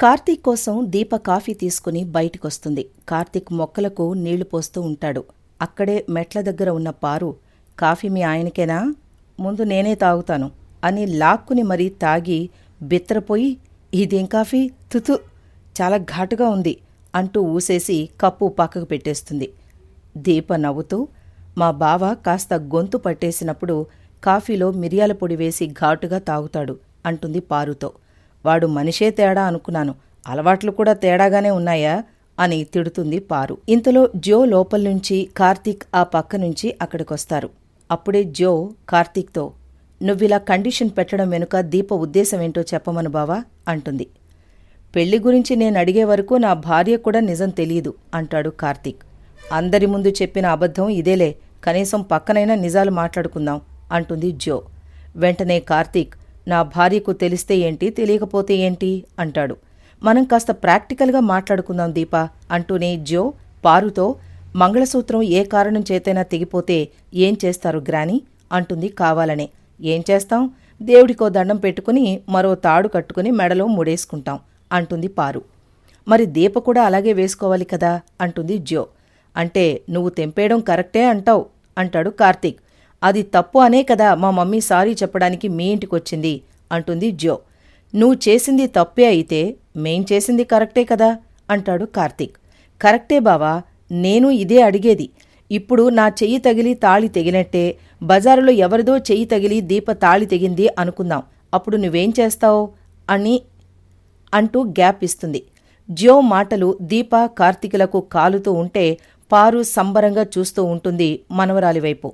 కార్తీక్ కోసం దీప కాఫీ తీసుకుని బయటికొస్తుంది. కార్తీక్ మొక్కలకు నీళ్ళు పోస్తూ ఉంటాడు. అక్కడే మెట్ల దగ్గర ఉన్న పారు కాఫీ మీ ఆయనకేనా? ముందు నేనే తాగుతాను అని లాక్కుని మరీ తాగి బిత్తరపోయి ఇదేం కాఫీ? తుతు చాలా ఘాటుగా ఉంది అంటూ ఊసేసి కప్పు పక్కకు పెట్టేస్తుంది. దీప నవ్వుతూ మా బావ కాస్త గొంతు పట్టేసినప్పుడు కాఫీలో మిరియాల పొడి వేసి ఘాటుగా తాగుతాడు అంటుంది పారుతో. వాడు మనిషే తేడా అనుకున్నాను. అలవాట్లు కూడా తేడాగానే ఉన్నాయా? అని తిడుతుంది పారు. ఇంతలో జో లోపల నుంచి కార్తీక్ ఆ పక్క నుంచి అక్కడికొస్తారు. అప్పుడే జో కార్తీక్తో నువ్విలా కండిషన్ పెట్టడం వెనుక దీప ఉద్దేశం ఏంటో చెప్పమను బావా అంటుంది. పెళ్ళి గురించి నేను అడిగే వరకు నా భార్య కూడా నిజం తెలియదు అంటాడు కార్తీక్. అందరి ముందు చెప్పిన అబద్ధం ఇదేలే. కనీసం పక్కనైనా నిజాలు మాట్లాడుకుందాం అంటుంది జో. వెంటనే కార్తీక్ నా భార్యకు తెలిస్తే ఏంటి తెలియకపోతే ఏంటి? అంటాడు. మనం కాస్త ప్రాక్టికల్గా మాట్లాడుకుందాం దీపా అంటూనే జో పారుతో మంగళసూత్రం ఏ కారణం చేతైనా తెగిపోతే ఏం చేస్తారు గ్రాని? అంటుంది కావాలనే. ఏం చేస్తాం? దేవుడికో దండం పెట్టుకుని మరో తాడు కట్టుకుని మెడలో ముడేసుకుంటాం అంటుంది పారు. మరి దీప కూడా అలాగే వేసుకోవాలి కదా? అంటుంది జ్యో అంటే నువ్వు తెంపేయడం కరెక్టే అంటావు అంటాడు కార్తీక్. అది తప్పు అనే కదా మా మమ్మీ సారీ చెప్పడానికి మీ ఇంటికొచ్చింది అంటుంది జో. నువ్వు చేసింది తప్పే అయితే మేం చేసింది కరెక్టే కదా అంటాడు కార్తీక్. కరెక్టే బావా నేను ఇదే అడిగేది. ఇప్పుడు నా చెయ్యి తగిలి తాళి తెగినట్టే బజారులో ఎవరిదో చెయ్యి తగిలి దీప తాళి తెగింది అనుకుందాం. అప్పుడు నువ్వేం చేస్తావు? అని అంటూ గ్యాప్ ఇస్తుంది. జ్యో మాటలు దీప కార్తీకులకు కాలుతూ ఉంటే పారు సంబరంగా చూస్తూ ఉంటుంది మనవరాలి వైపు.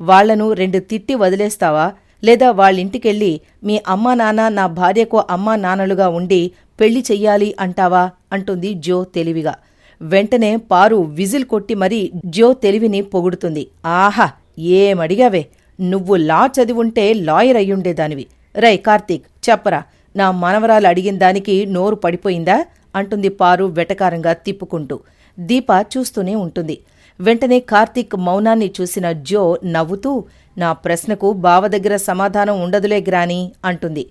వాళ్ళను రెండు తిట్టి వదిలేస్తావా? లేదా వాళ్ళింటికెళ్ళి మీ అమ్మా నాన్న నా భార్యకు అమ్మా నాన్నలుగా ఉండి పెళ్ళి చెయ్యాలి అంటావా? అంటుంది జో తెలివిగా. వెంటనే పారు విజిల్ కొట్టి మరీ జో తెలివిని పొగుడుతుంది. ఆహా ఏమడిగావే? నువ్వు లా చదివుంటే లాయర్ అయ్యుండేదానివి. రై కార్తీక్ చెప్పరా నా మనవరాలు అడిగిన దానికి నోరు పడిపోయిందా? అంటుంది పారు వెటకారంగా తిప్పుకుంటూ. దీప చూస్తూనే ఉంటుంది. వెంటనే కార్తీక్ మౌనాన్ని చూసిన జో నవ్వుతూ నా ప్రశ్నకు బావ దగ్గర సమాధానం ఉండదులే గ్రాని అంటుంది.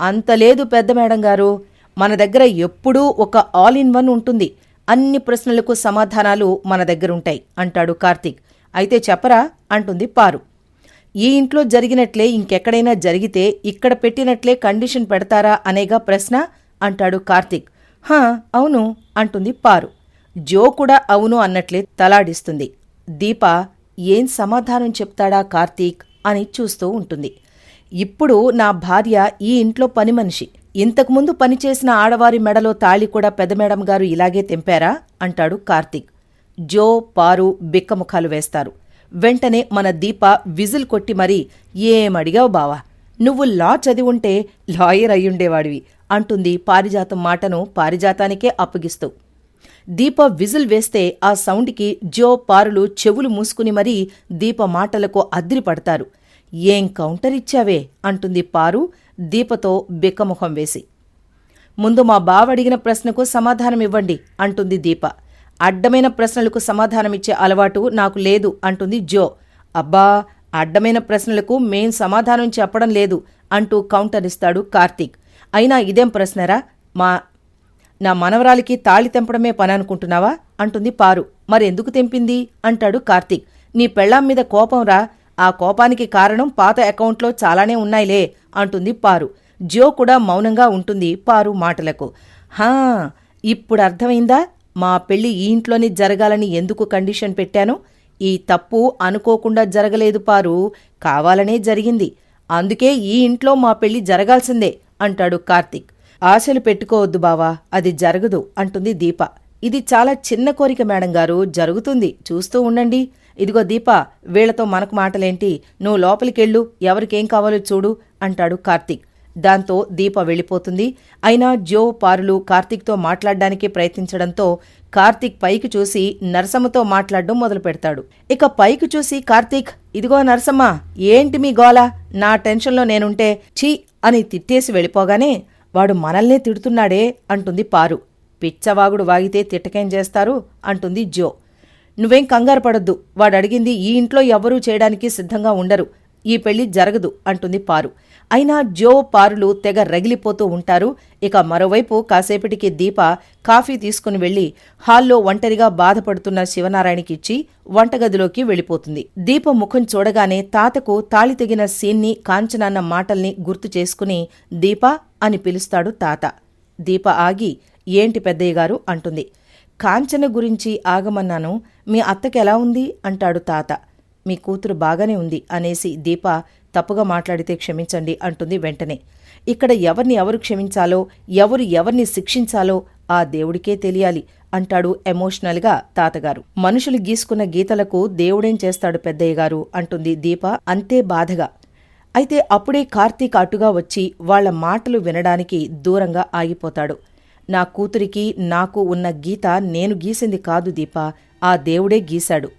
అంతలేదు పెద్ద మేడం గారు మన దగ్గర ఎప్పుడూ ఒక ఆల్ ఇన్ వన్ ఉంటుంది. అన్ని ప్రశ్నలకు సమాధానాలు మన దగ్గరుంటాయి అంటాడు కార్తీక్. అయితే చెప్పరా? అంటుంది పారు. ఈ ఇంట్లో జరిగినట్లే ఇంకెక్కడైనా జరిగితే ఇక్కడ పెట్టినట్లే కండిషన్ పెడతారా అనేగా ప్రశ్న అంటాడు కార్తీక్. హా అవును అంటుంది పారు. జో కూడా అవును అన్నట్లే తలాడిస్తుంది. దీప ఏం సమాధానం చెప్తాడా కార్తీక్ అని చూస్తూ ఉంటుంది. ఇప్పుడు నా భార్య ఈ ఇంట్లో పని మనిషి. ఇంతకుముందు పనిచేసిన ఆడవారి మెడలో తాళి కూడా పెదమేడం గారు ఇలాగే తెంపారా? అంటాడు కార్తీక్. జో పారు బిక్కముఖాలు వేస్తారు. వెంటనే మన దీప విజిల్ కొట్టి మరీ ఏమడిగావు బావా? నువ్వు లా చదివుంటే లాయర్ అయ్యుండేవాడివి అంటుంది పారిజాతం మాటను పారిజాతానికే అప్పగిస్తూ. దీప విజిల్ వేస్తే ఆ సౌండ్కి జో పారులు చెవులు మూసుకుని మరీ దీప మాటలకు అద్దిరిపడతారు. ఏం కౌంటర్ ఇచ్చావే? అంటుంది పారు దీపతో బిక్కముఖం వేసి. ముందు మా బావ అడిగిన ప్రశ్నకు సమాధానం ఇవ్వండి అంటుంది దీప. అడ్డమైన ప్రశ్నలకు సమాధానమిచ్చే అలవాటు నాకు లేదు అంటుంది జో అబ్బా! అడ్డమైన ప్రశ్నలకు మేం సమాధానం చెప్పడం లేదు అంటూ కౌంటర్ ఇస్తాడు కార్తీక్. అయినా ఇదేం ప్రశ్నరా? మా నా మనవరాలికి తాళి తెంపడమే పని అనుకుంటున్నావా అంటుంది పారు. మరెందుకు తెంపింది? అంటాడు కార్తీక్. నీ పెళ్ళాం మీద కోపం రా. ఆ కోపానికి కారణం పాత అకౌంట్లో చాలానే ఉన్నాయిలే అంటుంది పారు. జ్యో కూడా మౌనంగా ఉంటుంది పారు మాటలకు. హా ఇప్పుడు అర్థమైందా మా పెళ్ళి ఈ ఇంట్లోనే జరగాలని ఎందుకు కండిషన్ పెట్టాను? ఈ తప్పు అనుకోకుండా జరగలేదు పారు. కావాలనే జరిగింది. అందుకే ఈ ఇంట్లో మా పెళ్ళి జరగాల్సిందే అంటాడు కార్తీక్. ఆశలు పెట్టుకోవద్దు బావా అది జరగదు అంటుంది దీప. ఇది చాలా చిన్న కోరిక మేడం గారు జరుగుతుంది చూస్తూ ఉండండి. ఇదిగో దీప వీళ్ళతో మనకు మాటలేంటి? నువ్వు లోపలికెళ్ళు ఎవరికేం కావాలో చూడు అంటాడు కార్తీక్. దాంతో దీప వెళ్ళిపోతుంది. అయినా జో పారులు కార్తీక్తో మాట్లాడడానికి ప్రయత్నించడంతో కార్తీక్ పైకి చూసి నరసమ్మతో మాట్లాడడం మొదలు పెడతాడు. ఇక పైకి చూసి కార్తీక్ ఇదిగో నరసమ్మ ఏంటి మీ గోల? నా టెన్షన్లో నేనుంటే ఛీ అని తిట్టేసి వెళ్ళిపోగానే వాడు మనల్నే తిడుతున్నాడే అంటుంది పారు. పిచ్చవాగుడు వాగితే తిట్టకేం చేస్తారు? అంటుంది జో. నువ్వేం కంగారు పడొద్దు. వాడడిగింది ఈ ఇంట్లో ఎవ్వరూ చేయడానికి సిద్ధంగా ఉండరు. ఈ పెళ్ళి జరగదు అంటుంది పారు. అయినా జో పారులు తెగ రగిలిపోతూ ఉంటారు. ఇక మరోవైపు కాసేపటికి దీప కాఫీ తీసుకుని వెళ్ళి హాల్లో ఒంటరిగా బాధపడుతున్న శివనారాయణకి ఇచ్చి వంటగదిలోకి వెళ్ళిపోతుంది. దీప ముఖం చూడగానే తాతకు తాళి తెగిన సీన్ని కాంచనాన్న మాటల్ని గుర్తు చేసుకుని దీప అని పిలుస్తాడు తాత. దీప ఆగి ఏంటి పెద్దయ్య గారు? అంటుంది. కాంచన గురించి ఆగమన్నాను. మీ అత్తకెలా ఉంది? అంటాడు తాత. మీ కూతురు బాగానే ఉంది అనేసి దీప తప్పుగా మాట్లాడితే క్షమించండి అంటుంది వెంటనే. ఇక్కడ ఎవరిని ఎవరు క్షమించాలో ఎవరు ఎవరిని శిక్షించాలో ఆ దేవుడికే తెలియాలి అంటాడు ఎమోషనల్గా తాతగారు. మనుషులు గీసుకున్న గీతలకు దేవుడేం చేస్తాడు పెద్దయ్య గారు? అంటుంది దీప. అంతే బాధగా అయితే అప్పుడే కార్తీక్ అటుగా వచ్చి వాళ్ళ మాటలు వినడానికి దూరంగా ఆగిపోతాడు. నా కూతురికి నాకు ఉన్న గీత నేను గీసింది కాదు దీప ఆ దేవుడే గీశాడు.